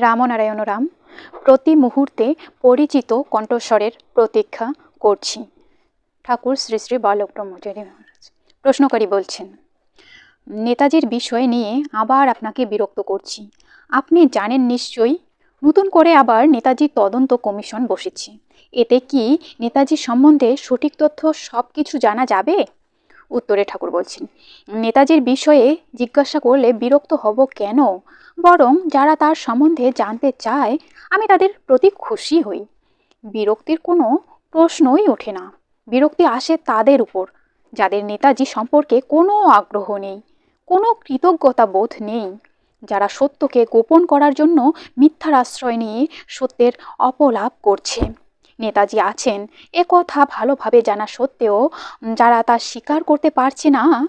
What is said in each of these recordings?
রামনারায়ণ রাম প্রতি মুহূর্তে পরিচিত কণ্ঠস্বরের প্রতীক্ষা করছি। ঠাকুর শ্রী শ্রী বালক ব্রহ্মচারী মহারাজ, প্রশ্নকারী বলছেন, নেতাজির বিষয় নিয়ে আবার আপনাকে বিরক্ত করছি। আপনি জানেন নিশ্চয়ই, নতুন করে আবার নেতাজি তদন্ত কমিশন বসেছে। এতে কি নেতাজি সম্বন্ধে সঠিক তথ্য সব কিছু জানা যাবে? উত্তরে ঠাকুর বলছেন, নেতাজির বিষয়ে জিজ্ঞাসা করলে বিরক্ত হব কেন? বরং যারা তার সম্বন্ধে জানতে চায়, আমি তাদের প্রতি খুশি হই। বিরক্তির কোনো প্রশ্নই ওঠে না। বিরক্তি আসে তাদের উপর, যাদের নেতাজি সম্পর্কে কোনো আগ্রহ নেই, কোনো কৃতজ্ঞতা বোধ নেই। যারা সত্যকে গোপন করার জন্য মিথ্যার আশ্রয় নিয়ে সত্যের অপলাপ করছে। নেতাজি আছেন, এ কথা ভালোভাবে জানা সত্ত্বেও যারা তা স্বীকার করতে পারছে না,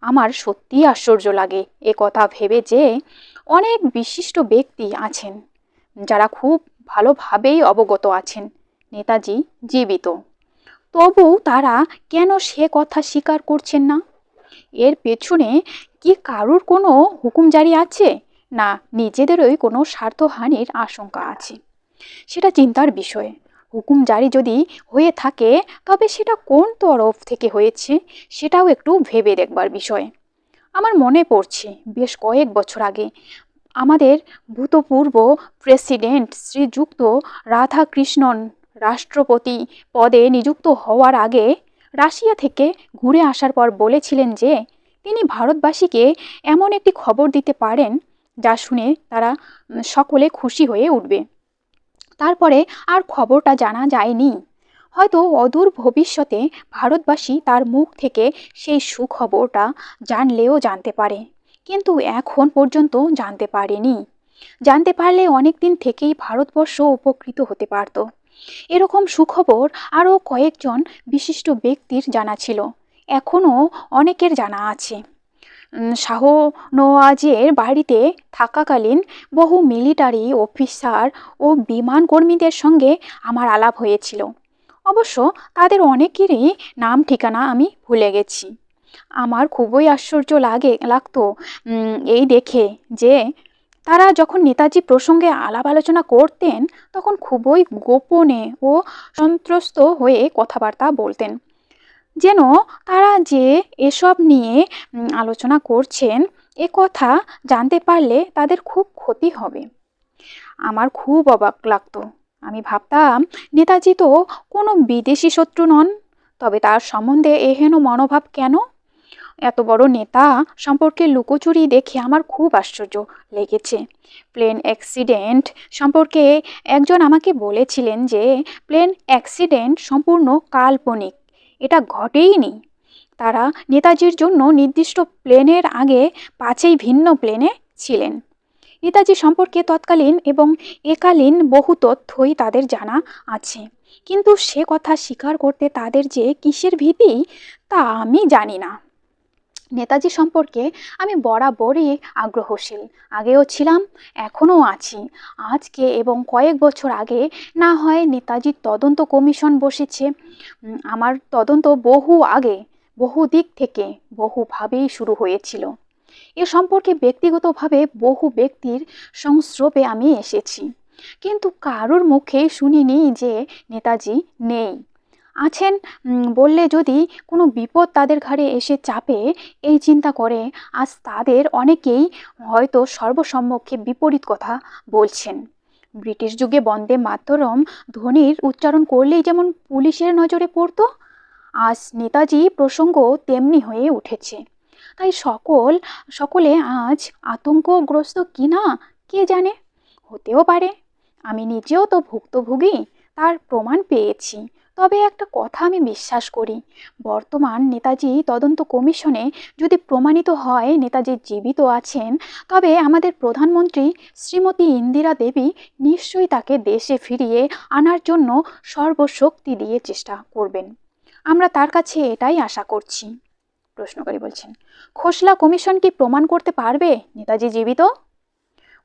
আমার সত্যিই আশ্চর্য লাগে। এ কথা ভেবে যে অনেক বিশিষ্ট ব্যক্তি আছেন, যারা খুব ভালোভাবেই অবগত আছেন। নেতাজি জীবিত। তবু তারা কেন সে কথা স্বীকার করছেন না? এর পেছনে কি কারুর কোনো হুকুম জারি আছে? না, নিজেদেরই কোনো স্বার্থহানির আশঙ্কা আছে। সেটা চিন্তার বিষয়। হুকুম জারি যদি হয়ে থাকে, তবে সেটা কোন তরফ থেকে হয়েছে, সেটাও একটু ভেবে দেখবার বিষয়। আমার মনে পড়ছে, বেশ কয়েক বছর আগে, আমাদের ভূতপূর্ব প্রেসিডেন্ট শ্রীযুক্ত রাধাকৃষ্ণন রাষ্ট্রপতি পদে নিযুক্ত হওয়ার আগে রাশিয়া থেকে ঘুরে আসার পর বলেছিলেন যে, তিনি ভারতবাসীকে এমন একটি খবর দিতে পারেন যা শুনে তারা সকলে খুশি হয়ে উঠবে। তারপরে আর খবরটা জানা যায়নি। হয়তো অদূর ভবিষ্যতে ভারতবাসী তার মুখ থেকে সেই সুখবরটা জানলেও জানতে পারে। কিন্তু এখন পর্যন্ত জানতে পারেনি। জানতে পারলে অনেক দিন থেকেই ভারতবর্ষ উপকৃত হতে পারত। এরকম সুখবর আরও কয়েকজন বিশিষ্ট ব্যক্তির জানা ছিল। এখনও অনেকের জানা আছে। শাহ নওয়াজের বাড়িতে থাকাকালীন বহু মিলিটারি অফিসার ও বিমান কর্মীদের সঙ্গে আমার আলাপ হয়েছিল। অবশ্য তাদের অনেকেরই নাম, ঠিকানা আমি ভুলে গেছি। আমার খুবই আশ্চর্য লাগে, লাগতো এই দেখে যে তারা যখন নেতাজি প্রসঙ্গে আলাপ আলোচনা করতেন, তখন খুবই গোপনে ও সন্ত্রস্ত হয়ে কথাবার্তা বলতেন। যেন তারা যে এসব নিয়ে আলোচনা করছেন, এ কথা জানতে পারলে তাদের খুব ক্ষতি হবে। আমার খুব অবাক লাগতো। আমি ভাবতাম, নেতাজি তো কোনো বিদেশি শত্রু নন, তবে তার সম্বন্ধে এহেন মনোভাব কেন? এত বড় নেতা সম্পর্কে লুকোচুরি দেখে আমার খুব আশ্চর্য লেগেছে। প্লেন অ্যাক্সিডেন্ট সম্পর্কে একজন আমাকে বলেছিলেন যে, প্লেন অ্যাক্সিডেন্ট সম্পূর্ণ কাল্পনিক, এটা ঘটেইনি তারা নেতাজির জন্য নির্দিষ্ট প্লেনের আগে পাঁচেই ভিন্ন প্লেনে ছিলেন। নেতাজি সম্পর্কে তৎকালীন এবং একালীন বহু তথ্যই তাদের জানা আছে। কিন্তু সে কথা স্বীকার করতে তাদের যে কিসের ভীতি, তা আমি জানি না। নেতাজি সম্পর্কে আমি বরাবরই আগ্রহশীল। আগেও ছিলাম, এখনও আছি। আজকে এবং কয়েক বছর আগে না হয় নেতাজির তদন্ত কমিশন বসেছে। আমার তদন্ত বহু আগে, বহু দিক থেকে বহুভাবেই শুরু হয়েছিল। এ সম্পর্কে ব্যক্তিগতভাবে বহু ব্যক্তির সংস্রবে আমি এসেছি। কিন্তু কারোর মুখে শুনিনি যে নেতাজি নেই। আছেন বললে যদি কোনো বিপদ তাদের ঘাড়ে এসে চাপে, এই চিন্তা করে আজ তাদের অনেকেই হয়তো সর্বসম্মুখে বিপরীত কথা বলছেন। ব্রিটিশ যুগে বন্দে মাতরম ধ্বনির উচ্চারণ করলেই যেমন পুলিশের নজরে পড়তো, আজ নেতাজি প্রসঙ্গ তেমনি হয়ে উঠেছে। তাই সকল, সকলে আজ আতঙ্কগ্রস্ত কিনা কে জানে? হতেও পারে। আমি নিজেও তো ভুক্তভোগী, তার প্রমাণ পেয়েছি। তবে একটা কথা আমি বিশ্বাস করি, বর্তমান নেতাজি তদন্ত কমিশনে যদি প্রমাণিত হয় নেতাজি জীবিত আছেন, তবে আমাদের প্রধানমন্ত্রী শ্রীমতী ইন্দিরা দেবী নিশ্চয়ই তাকে দেশে ফিরিয়ে আনার জন্য সর্বশক্তি দিয়ে চেষ্টা করবেন। আমরা তার কাছে এটাই আশা করছি। প্রশ্নকারী বলছেন, খোসলা কমিশন কি প্রমাণ করতে পারবে? নেতাজি জীবিত?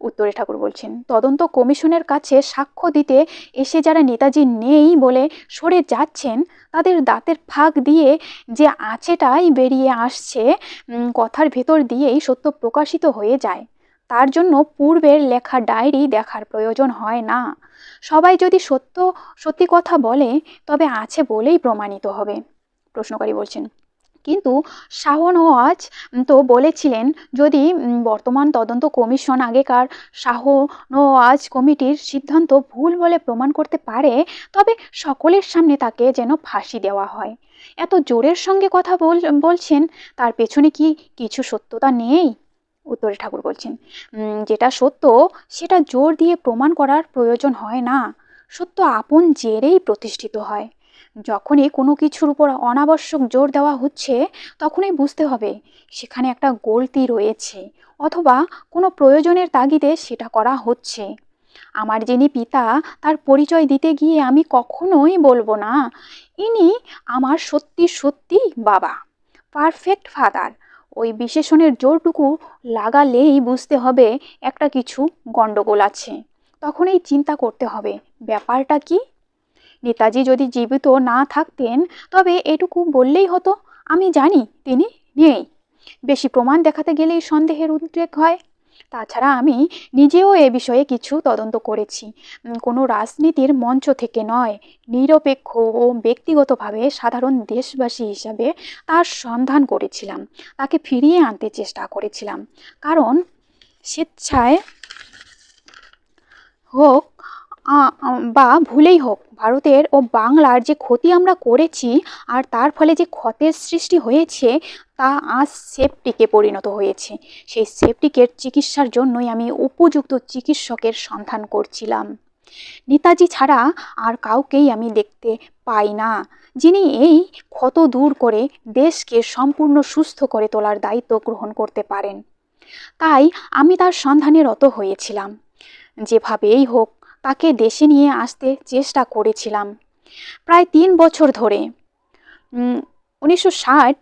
উত্তরে ঠাকুর বলছেন, তদন্ত কমিশনের কাছে সাক্ষ্য দিতে এসে যারা নেতাজি নেই বলে সরে যাচ্ছেন, তাদের দাঁতের ফাঁক দিয়ে যে আছেটাই বেরিয়ে আসছে কথার ভেতর দিয়েই সত্য প্রকাশিত হয়ে যায়। তার জন্য পূর্বের লেখা ডায়েরি দেখার প্রয়োজন হয় না। সবাই যদি সত্য, সত্যি কথা বলে, তবে আছে বলেই প্রমাণিত হবে। প্রশ্নকারী বলছেন কিন্তু শাহনওয়াজ তো বলেছিলেন, যদি বর্তমান তদন্ত কমিশন আগেকার শাহনওয়াজ কমিটির সিদ্ধান্ত ভুল বলে প্রমাণ করতে পারে, তবে সকলের সামনে তাকে যেন ফাঁসি দেওয়া হয়। এত জোরের সঙ্গে কথা বল, বলছেন, তার পেছনে কি কিছু সত্যতা নেই? উত্তরে ঠাকুর বলছেন যেটা সত্য, সেটা জোর দিয়ে প্রমাণ করার প্রয়োজন হয় না। সত্য আপন জেরেই প্রতিষ্ঠিত হয়। যখনই কোনো কিছুর উপর অনাবশ্যক জোর দেওয়া হচ্ছে, তখনই বুঝতে হবে সেখানে একটা গলতি রয়েছে অথবা কোনো প্রয়োজনের তাগিদে সেটা করা হচ্ছে। আমার যিনি পিতা, তার পরিচয় দিতে গিয়ে আমি কখনোই বলব না, ইনি আমার সত্যি সত্যি বাবা, পারফেক্ট ফাদার। ওই বিশেষণের জোরটুকু লাগালেই বুঝতে হবে একটা কিছু গণ্ডগোল আছে। তখনই চিন্তা করতে হবে, ব্যাপারটা কি? নেতাজি যদি জীবিত না থাকতেন, তবে এটুকু বললেই হতো, আমি জানি তিনি নেই। বেশি প্রমাণ দেখাতে গেলেই সন্দেহের উদ্রেক হয়। তাছাড়া আমি নিজেও এ বিষয়ে কিছু তদন্ত করেছি। কোনো রাজনীতির মঞ্চ থেকে নয়, নিরপেক্ষ ও ব্যক্তিগতভাবে সাধারণ দেশবাসী হিসাবে তার সন্ধান করেছিলাম। তাকে ফিরিয়ে আনতে চেষ্টা করেছিলাম। কারণ স্বেচ্ছায় হোক বা ভুলেই হোক, ভারতের ও বাংলার যে ক্ষতি আমরা করেছি আর তার ফলে যে ক্ষতের সৃষ্টি হয়েছে, তা আজ সেপটিকে পরিণত হয়েছে। সেই সেপটিকের চিকিৎসার জন্যই আমি উপযুক্ত চিকিৎসকের সন্ধান করছিলাম। নেতাজি ছাড়া আর কাউকেই আমি দেখতে পাই না, যিনি এই ক্ষত দূর করে দেশকে সম্পূর্ণ সুস্থ করে তোলার দায়িত্ব গ্রহণ করতে পারেন। তাই আমি তার সন্ধানে রত হয়েছিলাম। যেভাবেই হোক তাকে দেশে নিয়ে আসতে চেষ্টা করেছিলাম। প্রায় তিন বছর ধরে। উনিশশো ষাট,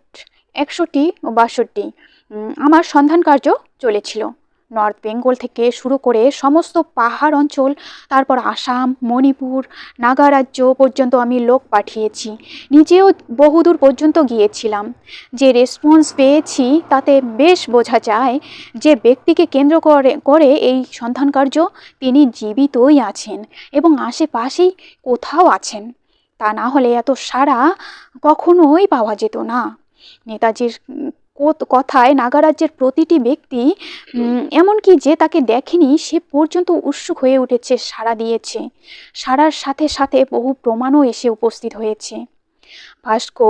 একষট্টি ও বাষট্টি আমার সন্ধান কার্য চলেছিল। নর্থ বেঙ্গল থেকে শুরু করে সমস্ত পাহাড় অঞ্চল, তারপর আসাম, মণিপুর, নাগারাজ্য পর্যন্ত আমি লোক পাঠিয়েছি। নিজেও বহুদূর পর্যন্ত গিয়েছিলাম। যে রেসপন্স পেয়েছি, তাতে বেশ বোঝা যায় যে ব্যক্তিকে কেন্দ্র করে করে এই সন্ধান কার্য তিনি জীবিতই আছেন এবং আশেপাশেই কোথাও আছেন। তা না হলে এত সাড়া কখনোই পাওয়া যেত না। নেতাজির কথায় নাগারাজ্যের প্রতিটি ব্যক্তি এমনকি যে তাকে দেখেনি, সে পর্যন্ত উৎসুক হয়ে উঠেছে, সাড়া দিয়েছে। সাড়ার সাথে সাথে বহু প্রমাণও এসে উপস্থিত হয়েছে। ভাস্কো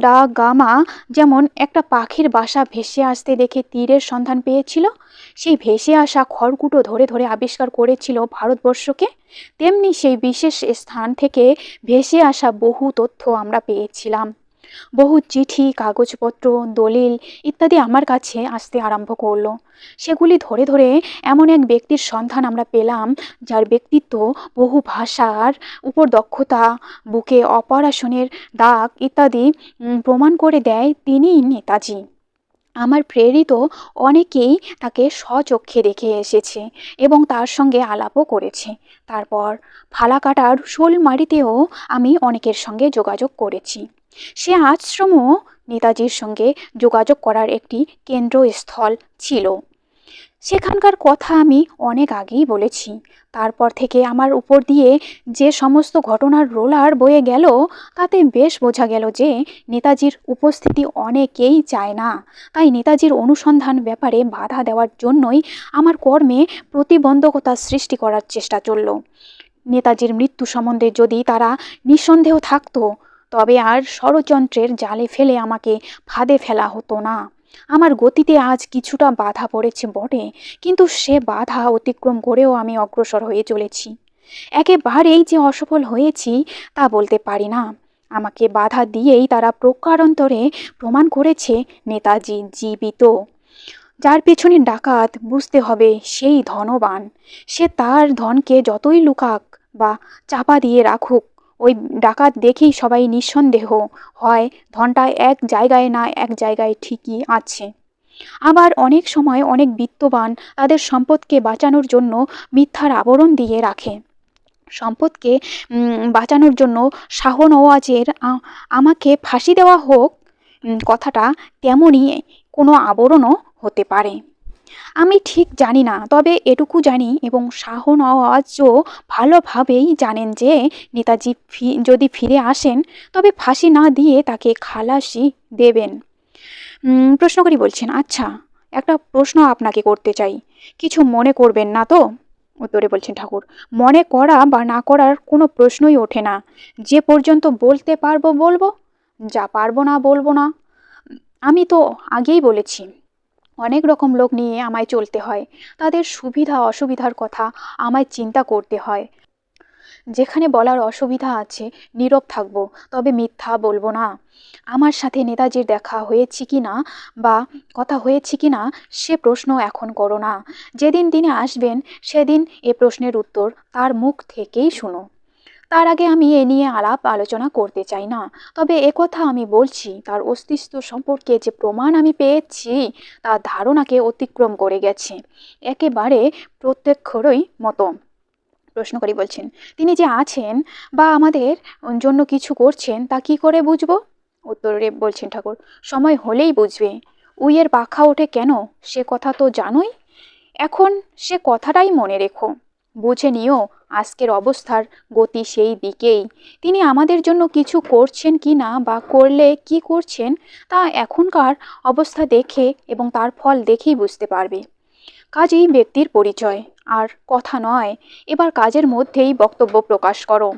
ডা গামা যেমন একটা পাখির বাসা ভেসে আসতে দেখে তীরের সন্ধান পেয়েছিল, সেই ভেসে আসা খড়কুটো ধরে ধরে আবিষ্কার করেছিল ভারতবর্ষকে, তেমনি সেই বিশেষ স্থান থেকে ভেসে আসা বহু তথ্য আমরা পেয়েছিলাম। বহু চিঠি, কাগজপত্র, দলিল ইত্যাদি আমার কাছে আসতে আরম্ভ করল। সেগুলি ধরে ধরে এমন এক ব্যক্তির সন্ধান আমরা পেলাম, যার ব্যক্তিত্ব বহু ভাষার উপর দক্ষতা, বুকে অপারেশনের দাগ ইত্যাদি প্রমাণ করে দেয় তিনিই নেতাজি। আমার প্রেরিত অনেকেই তাকে স্বচক্ষে দেখে এসেছে এবং তার সঙ্গে আলাপও করেছে। তারপর ফালাকাটার শোলমারিতেও আমি অনেকের সঙ্গে যোগাযোগ করেছি। সে আশ্রমও নেতাজির সঙ্গে যোগাযোগ করার একটি কেন্দ্রস্থল ছিল। সেখানকার কথা আমি অনেক আগেই বলেছি। তারপর থেকে আমার উপর দিয়ে যে সমস্ত ঘটনার রোলার বয়ে গেল, তাতে বেশ বোঝা গেল যে নেতাজির উপস্থিতি অনেকেই চায় না। তাই নেতাজির অনুসন্ধান ব্যাপারে বাধা দেওয়ার জন্যই আমার কর্মে প্রতিবন্ধকতা সৃষ্টি করার চেষ্টা চলল। নেতাজির মৃত্যু সম্বন্ধে যদি তারা নিঃসন্দেহ থাকতো তবে আর ষড়যন্ত্রের জালে ফেলে আমাকে ফাঁদে ফেলা হতো না। আমার গতিতে আজ কিছুটা বাধা পড়েছে বটে, কিন্তু সে বাধা অতিক্রম করেও আমি অগ্রসর হয়ে চলেছি। একেবারেই যে অসফল হয়েছি তা বলতে পারি না। আমাকে বাধা দিয়েই তারা প্রকারান্তরে প্রমাণ করেছে নেতাজি জীবিত। যার পেছনে ডাকাত বুঝতে হবে সেই ধনবান। সে তার ধনকে যতই লুকাক বা চাপা দিয়ে রাখুক ওই ডাকাত দেখেই সবাই নিঃসন্দেহ হয় ধনটা এক জায়গায় না এক জায়গায় ঠিকই আছে। আবার অনেক সময় অনেক বিত্তবান তাদের সম্পদকে বাঁচানোর জন্য মিথ্যার আবরণ দিয়ে রাখে। সম্পদকে বাঁচানোর জন্য শাহনওয়াজের আমাকে ফাঁসি দেওয়া হোক কথাটা তেমনই কোনো আবরণও হতে পারে। আমি ঠিক জানি না, তবে এটুকু জানি এবং শাহনওয়াজও ভালোভাবেই জানেন যে নেতাজি ফি- যদি ফিরে আসেন, তবে ফাঁসি না দিয়ে তাকে খালাসি দেবেন। প্রশ্ন করি বলছেন আচ্ছা একটা প্রশ্ন আপনাকে করতে চাই। কিছু মনে করবেন না তো? উত্তরে বলছেন ঠাকুর, মনে করা বা না করার কোনো প্রশ্নই ওঠে না। যে পর্যন্ত বলতে পারব বলব, যা পারব না বলব না। আমি তো আগেই বলেছি। অনেক রকম লোক নিয়ে আমায় চলতে হয়। তাদের সুবিধা, অসুবিধার কথা আমায় চিন্তা করতে হয়। যেখানে বলার অসুবিধা আছে, নীরব থাকব, তবে মিথ্যা বলব না। আমার সাথে নেতাজির দেখা হয়েছে কি না বা কথা হয়েছে কি না, সে প্রশ্ন এখন করো না। যেদিন তিনি আসবেন, সেদিন এ প্রশ্নের উত্তর তার মুখ থেকেই শুনো। তার আগে আমি এ নিয়ে আলাপ আলোচনা করতে চাই না। তবে একথা আমি বলছি, তার অস্তিত্ব সম্পর্কে যে প্রমাণ আমি পেয়েছি তার ধারণাকে অতিক্রম করে গেছে। একেবারে প্রত্যক্ষরই মতো। প্রশ্নকারী বলছেন, তিনি যে আছেন বা আমাদের জন্য কিছু করছেন, তা কি করে বুঝব? উত্তরে বলছেন ঠাকুর, সময় হলেই বুঝবে। উইয়ের পাখা ওঠে কেন? সে কথা তো জানোই। এখন সে কথাটাই মনে রেখো। বুঝে নিও, আজকের অবস্থার গতি সেই দিকেই। তিনি আমাদের জন্য কিছু করছেন কি না বা করলে কি করছেন, তা এখনকার অবস্থা দেখে এবং তার ফল দেখেই বুঝতে পারবে। কাজেই ব্যক্তির পরিচয়, আর কথা নয়। এবার কাজের মধ্যেই বক্তব্য প্রকাশ করো।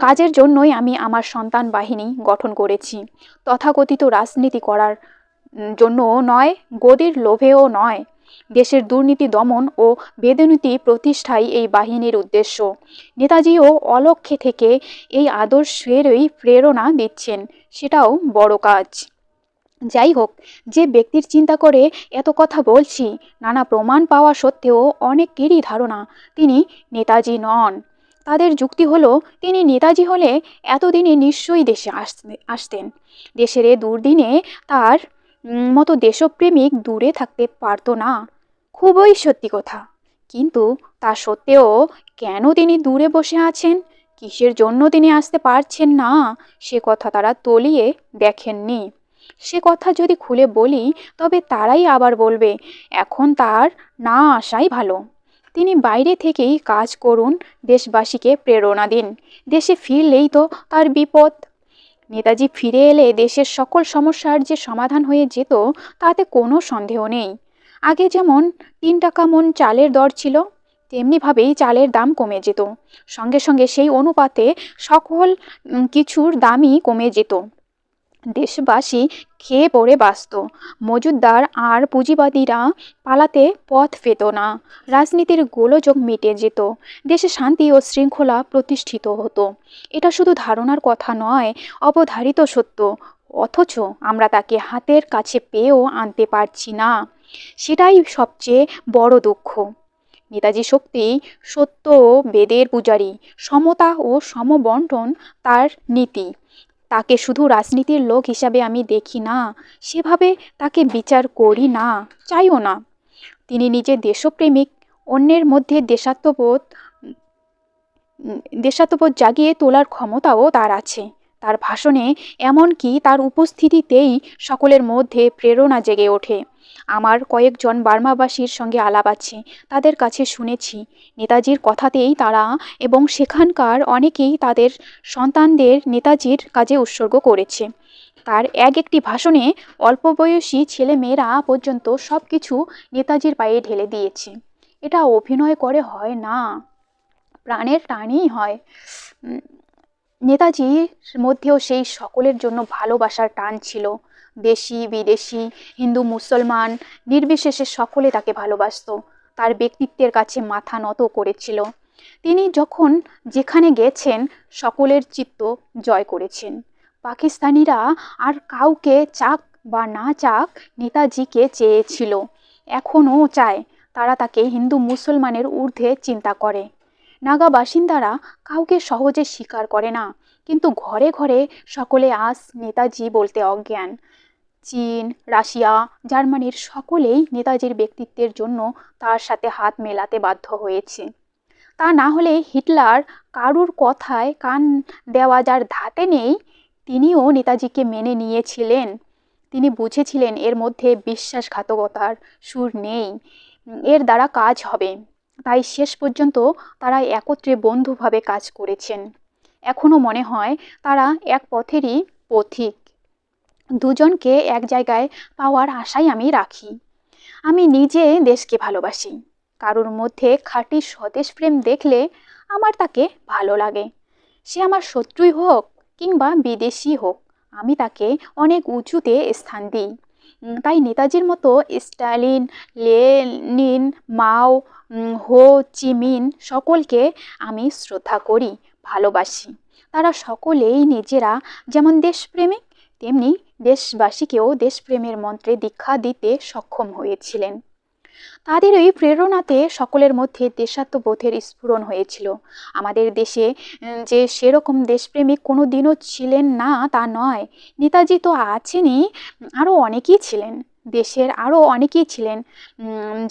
কাজের জন্যই আমি আমার সন্তান বাহিনী গঠন করেছি। তথাকথিত রাজনীতি করার জন্য নয়, গদির লোভেও নয়। দেশের দুর্নীতি দমন ও বেদনীতি প্রতিষ্ঠাই এই বাহিনীর উদ্দেশ্য। নেতাজিও অলক্ষ্যে থেকে এই আদর্শেরই প্রেরণা দিচ্ছেন, সেটাও বড় কাজ। যাই হোক, যে ব্যক্তির চিন্তা করে এত কথা বলছি, নানা প্রমাণ পাওয়া সত্ত্বেও অনেকেরই ধারণা তিনি নেতাজি নন। তাদের যুক্তি হলো, তিনি নেতাজি হলে এতদিনে নিশ্চয়ই দেশে আসতে, আসতেন। দেশের এ দুর্দিনে তার মতো দেশপ্রেমিক দূরে থাকতে পারতো না। খুবই সত্যি কথা। কিন্তু তা সত্ত্বেও কেন তিনি দূরে বসে আছেন? কিসের জন্য তিনি আসতে পারছেন না? সে কথা তারা তলিয়ে দেখেননি। সে কথা যদি খুলে বলি, তবে তারাই আবার বলবে, এখন তার না আসাই ভালো। তিনি বাইরে থেকেই কাজ করুন, দেশবাসীকে প্রেরণা দিন। দেশে ফিরলেই তো তার বিপদ নেতাজি ফিরে এলে দেশের সকল সমস্যার যে সমাধান হয়ে যেত, তাতে কোনো সন্দেহ নেই। আগে যেমন তিন টাকা মন চালের দর ছিল তেমনিভাবেই চালের দাম কমে যেত। সঙ্গে সঙ্গে সেই অনুপাতে সকল কিছুর দামই কমে যেত। দেশবাসী খেয়ে পড়ে বাঁচত মজুদদার আর পুঁজিবাদীরা পালাতে পথ পেত না। রাজনীতির গোলযোগ মিটে যেত। দেশে শান্তি ও শৃঙ্খলা প্রতিষ্ঠিত হতো। এটা শুধু ধারণার কথা নয়, অবধারিত সত্য। অথচ আমরা তাকে হাতের কাছে পেয়েও আনতে পারছি না। সেটাই সবচেয়ে বড় দুঃখ। নেতাজি শক্তি, সত্য ও বেদের পূজারী, সমতা ও সমবন্টন তার নীতি। তাকে শুধু রাজনীতির লোক হিসাবে আমি দেখি না, সেভাবে তাকে বিচার করি না, চাইও না। তিনি নিজে দেশপ্রেমিক, অন্যের মধ্যে দেশাত্মবোধ দেশাত্মবোধ জাগিয়ে তোলার ক্ষমতাও তার আছে। তার ভাষণে এমনকি তার উপস্থিতিতেই সকলের মধ্যে প্রেরণা জেগে ওঠে। আমার কয়েকজন বার্মাবাসীর সঙ্গে আলাপ আছে, তাদের কাছে শুনেছি। নেতাজির কথাতেই তারা এবং সেখানকার অনেকেই তাদের সন্তানদের নেতাজির কাজে উৎসর্গ করেছে। তার এক একটি ভাষণে অল্প বয়সী ছেলেমেয়েরা পর্যন্ত সব কিছু নেতাজির পায়ে ঢেলে দিয়েছে। এটা অভিনয় করে হয় না, প্রাণের টানেই হয়। নেতাজির মধ্যেও সেই সকলের জন্য ভালোবাসার টান ছিল। দেশি, বিদেশি, হিন্দু, মুসলমান নির্বিশেষে সকলে তাকে ভালোবাসত। তার ব্যক্তিত্বের কাছে মাথা নত করেছিল। তিনি যখন যেখানে গেছেন, সকলের চিত্ত জয় করেছেন। পাকিস্তানিরা আর কাউকে চাক বা না চাক নেতাজিকে চেয়েছিল। এখনও চায়। তারা তাকে হিন্দু মুসলমানের ঊর্ধ্বে চিন্তা করে। নাগা বাসিন্দারা কাউকে সহজে স্বীকার করে না। কিন্তু ঘরে ঘরে সকলে আস নেতাজি বলতে অজ্ঞান। চীন, রাশিয়া, জার্মানির সকলেই নেতাজির ব্যক্তিত্বের জন্য তার সাথে হাত মেলাতে বাধ্য হয়েছে। তা না হলে হিটলার কারুর কথায় কান দেওয়া যার ধাতে নেই, তিনিও নেতাজিকে মেনে নিয়েছিলেন। তিনি বুঝেছিলেন এর মধ্যে বিশ্বাসঘাতকতার সুর নেই, এর দ্বারা কাজ হবে। তাই শেষ পর্যন্ত তারা একত্রে বন্ধুভাবে কাজ করেছেন। এখনও মনে হয় তারা এক পথেরই পথিক। দুজনকে এক জায়গায় পাওয়ার আশাই আমি রাখি। আমি নিজে দেশকে ভালোবাসি। কারোর মধ্যে খাঁটি স্বদেশ প্রেম দেখলে আমার তাকে ভালো লাগে। সে আমার শত্রুই হোক কিংবা বিদেশি হোক, আমি তাকে অনেক উঁচুতে স্থান দিই। তাই নেতাজির মতো স্টালিন, লেনিন, মাও হো চিমিন সকলকে আমি শ্রদ্ধা করি, ভালোবাসি। তারা সকলেই নিজেরা যেমন দেশপ্রেমিক, তেমনি দেশবাসীকেও দেশপ্রেমের মন্ত্রে দীক্ষা দিতে সক্ষম হয়েছিলেন। তাদের ওই প্রেরণাতে সকলের মধ্যে দেশাত্মবোধের স্ফুরণ হয়েছিল। আমাদের দেশে যে সেরকম দেশপ্রেমিক কোনো দিনও ছিলেন না তা নয়। নেতাজি তো আছেনই, আরও অনেকেই ছিলেন। দেশের আরও অনেকেই ছিলেন।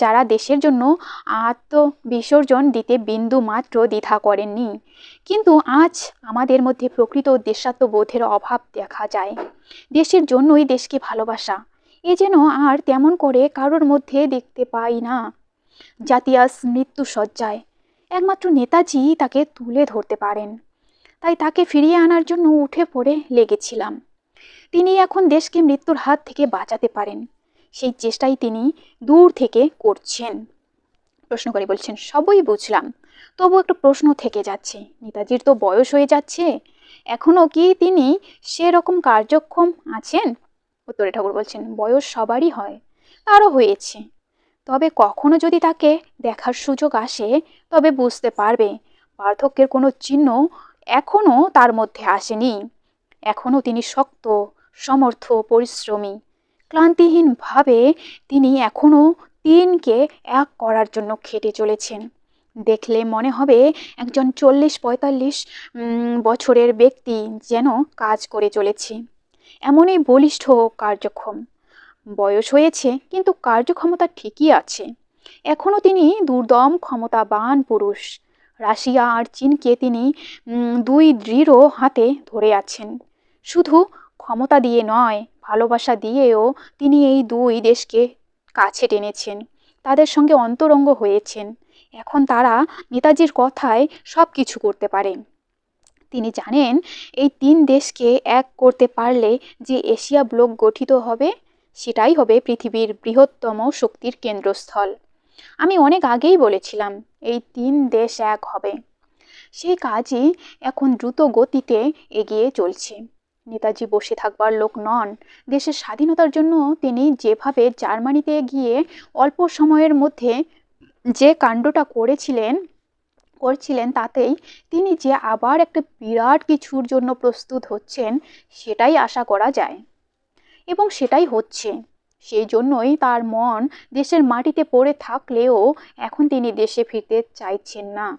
যারা দেশের জন্য আত্মবিসর্জন দিতে বিন্দু মাত্র দ্বিধা করেননি। কিন্তু আজ আমাদের মধ্যে প্রকৃত দেশাত্মবোধের অভাব দেখা যায়। দেশের জন্যই দেশকে ভালোবাসা, এ যেন আর তেমন করে কারোর মধ্যে দেখতে পাই না। জাতিয়াস মৃত্যু সজ্জায় একমাত্র নেতাজি তাকে তুলে ধরতে পারেন। তাই তাকে ফিরিয়ে আনার জন্য উঠে পড়ে লেগেছিলাম। তিনি এখন দেশকে মৃত্যুর হাত থেকে বাঁচাতে পারেন। সেই চেষ্টাই তিনি দূর থেকে করছেন। প্রশ্ন করে বলছেন, সবই বুঝলাম। তবু একটু প্রশ্ন থেকে যাচ্ছে। নেতাজির তো বয়স হয়ে যাচ্ছে। এখনও কি তিনি সেরকম কার্যক্ষম আছেন? উত্তরে ঠাকুর বলছেন, বয়স সবারই হয়। তারও হয়েছে। তবে কখনো যদি তাকে দেখার সুযোগ আসে, তবে বুঝতে পারবে। পার্থক্যের কোনো চিহ্ন এখনও তার মধ্যে আসেনি। এখনও তিনি শক্ত, সমর্থ, পরিশ্রমী। ক্লান্তিহীনভাবে তিনি এখনও তিনকে এক করার জন্য খেটে চলেছেন। দেখলে মনে হবে একজন চল্লিশ পঁয়তাল্লিশ বছরের ব্যক্তি যেন কাজ করে চলেছে। এমনই বলিষ্ঠ কার্যক্ষম। বয়স হয়েছে, কিন্তু কার্যক্ষমতা ঠিকই আছে। এখনও তিনি দুর্দম, ক্ষমতাবান পুরুষ। রাশিয়া আর চীনকে তিনি দুই দৃঢ় হাতে ধরে আছেন। শুধু ক্ষমতা দিয়ে নয় ভালোবাসা দিয়েও তিনি এই দুই দেশকে কাছে টেনেছেন, তাদের সঙ্গে অন্তরঙ্গ হয়েছেন। এখন তারা নেতাজির কথায় সব কিছু করতে পারে। তিনি জানেন, এই তিন দেশকে এক করতে পারলে যে এশিয়া ব্লক গঠিত হবে, সেটাই হবে পৃথিবীর বৃহত্তম শক্তির কেন্দ্রস্থল। আমি অনেক আগেই বলেছিলাম, এই তিন দেশ এক হবে। সেই কাজই এখন দ্রুত গতিতে এগিয়ে চলছে। নেতাজি বসে থাকবার লোক নন। দেশের স্বাধীনতার জন্য তিনি যেভাবে জার্মানিতে গিয়ে অল্প সময়ের মধ্যে যে কাণ্ডটা করেছিলেন, করছিলেন তাতেই তিনি যে আবার একটা বিরাট কিছুর জন্য প্রস্তুত হচ্ছেন, সেটাই আশা করা যায়। এবং সেটাই হচ্ছে। সেই জন্যই তার মন দেশের মাটিতে পড়ে থাকলেও এখন তিনি দেশে ফিরতে চাইছেন না।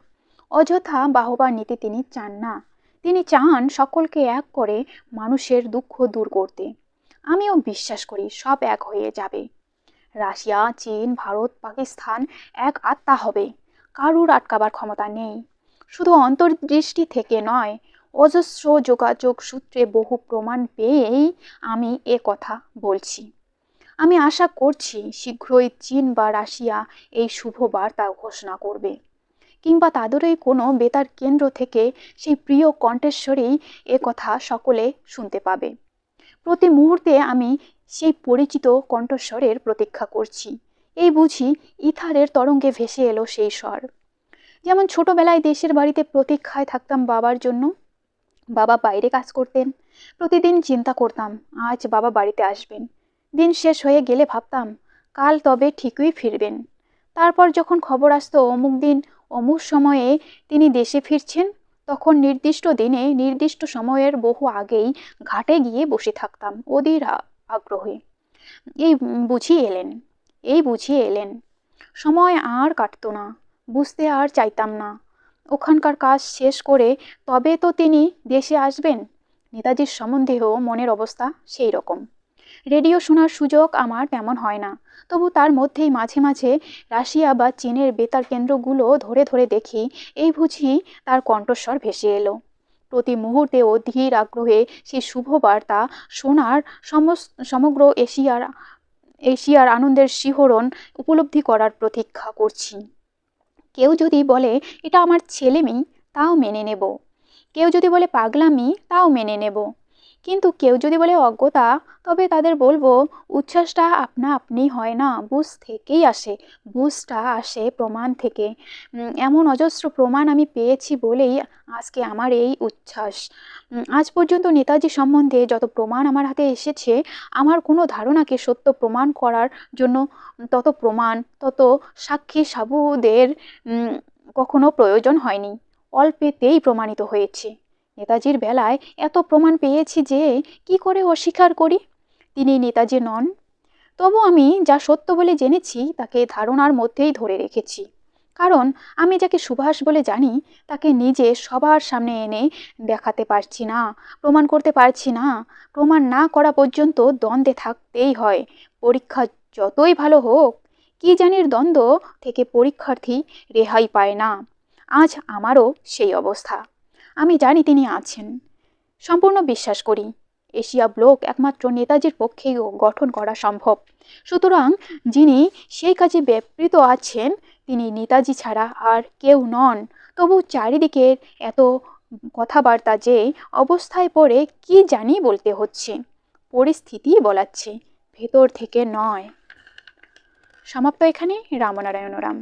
অযথা বাহবা নিতে তিনি চান না। তিনি চান সকলকে এক করে মানুষের দুঃখ দূর করতে। আমিও বিশ্বাস করি সব এক হয়ে যাবে। রাশিয়া, চীন, ভারত, পাকিস্তান এক আত্মা হবে। কারুর আটকাবার ক্ষমতা নেই। শুধু অন্তর্দৃষ্টি থেকে নয়, অজস্র যোগাযোগ সূত্রে বহু প্রমাণ পেয়েই আমি এ কথা বলছি। আমি আশা করছি শীঘ্রই চীন বা রাশিয়া এই শুভ বার্তা ঘোষণা করবে। কিংবা তাদেরই কোনো বেতার কেন্দ্র থেকে সেই প্রিয় কণ্ঠেশ্বরেই এ কথা সকলে শুনতে পাবে। প্রতি মুহূর্তে আমি সেই পরিচিত কণ্ঠস্বরের প্রতীক্ষা করছি। এই বুঝি ইথারের তরঙ্গে ভেসে এলো সেই স্বর। যেমন ছোটবেলায় দেশের বাড়িতে প্রতীক্ষায় থাকতাম বাবার জন্য। বাবা বাইরে কাজ করতেন। প্রতিদিন চিন্তা করতাম, আজ বাবা বাড়িতে আসবেন। দিন শেষ হয়ে গেলে ভাবতাম, কাল তবে ঠিকই ফিরবেন। তারপর যখন খবর আসতো, অমুক দিন অমুক সময়ে তিনি দেশে ফিরছেন, তখন নির্দিষ্ট দিনে, নির্দিষ্ট সময়ের বহু আগেই ঘাটে গিয়ে বসে থাকতাম, অধীর আগ্রহে। এই বুঝিয়ে এলেন, এই বুঝিয়ে এলেন, সময় আর কাটতো না, বুঝতে আর চাইতাম না। ওখানকার কাজ শেষ করে তবে তো তিনি দেশে আসবেন? নেতাজির সম্বন্ধেও মনের অবস্থা সেই রকম রেডিও শোনার সুযোগ আমার তেমন হয় না। তবু তার মধ্যেই মাঝে মাঝে রাশিয়া বা চীনের বেতার কেন্দ্রগুলো ধরে ধরে দেখি, এই বুঝি তার কণ্ঠস্বর ভেসে এলো। প্রতি মুহূর্তে অধীর আগ্রহে সেই শুভ বার্তা শোনার সমগ্র এশিয়ার এশিয়ার আনন্দের শিহরণ উপলব্ধি করার প্রতীক্ষা করছি। কেউ যদি বলে, এটা আমার ছেলে মেয়ে তাও মেনে নেব। কেউ যদি বলে, পাগলামি তাও মেনে নেব। কিন্তু কেউ যদি বলে অজ্ঞতা, তবে তাদের বলব, উচ্ছ্বাসটা আপনা আপনি হয় না, বুঝ থেকেই আসে, বুঝটা আসে প্রমাণ থেকে। এমন অজস্র প্রমাণ আমি পেয়েছি বলেই আজকে আমার এই উচ্ছ্বাস। আজ পর্যন্ত নেতাজি সম্বন্ধে যত প্রমাণ আমার হাতে এসেছে, আমার কোনো ধারণাকে সত্য প্রমাণ করার জন্য তত প্রমাণ, তত সাক্ষী সাবুদের কখনো প্রয়োজন হয়নি। অল্পেতেই প্রমাণিত হয়েছে। নেতাজির বেলায় এত প্রমাণ পেয়েছি যে কি করে অস্বীকার করি? তিনি নেতাজি নন। তবু আমি যা সত্য বলে জেনেছি, তাকে ধারণার মধ্যেই ধরে রেখেছি। কারণ আমি যাকে সুভাষ বলে জানি, তাকে নিজে সবার সামনে এনে দেখাতে পারছি না, প্রমাণ করতে পারছি না। প্রমাণ না করা পর্যন্ত দ্বন্দ্বে থাকতেই হয়। পরীক্ষা যতই ভালো হোক, কি জানির দ্বন্দ্ব থেকে পরীক্ষার্থী রেহাই পায় না। আজ আমারও সেই অবস্থা। আমি জানি তিনি আছেন। সম্পূর্ণ বিশ্বাস করি, এশিয়া ব্লক একমাত্র নেতাজির পক্ষেই গঠন করা সম্ভব। সুতরাং যিনি সেই কাজে ব্যাপৃত আছেন, তিনি নেতাজি ছাড়া আর কেউ নন। তবু চারিদিকের এত কথাবার্তা যে অবস্থায় পড়ে কি জানি বলতে হচ্ছে। পরিস্থিতি বলাচ্ছে, ভেতর থেকে নয়। সমাপ্ত এখানে, রামনারায়ণ রাম।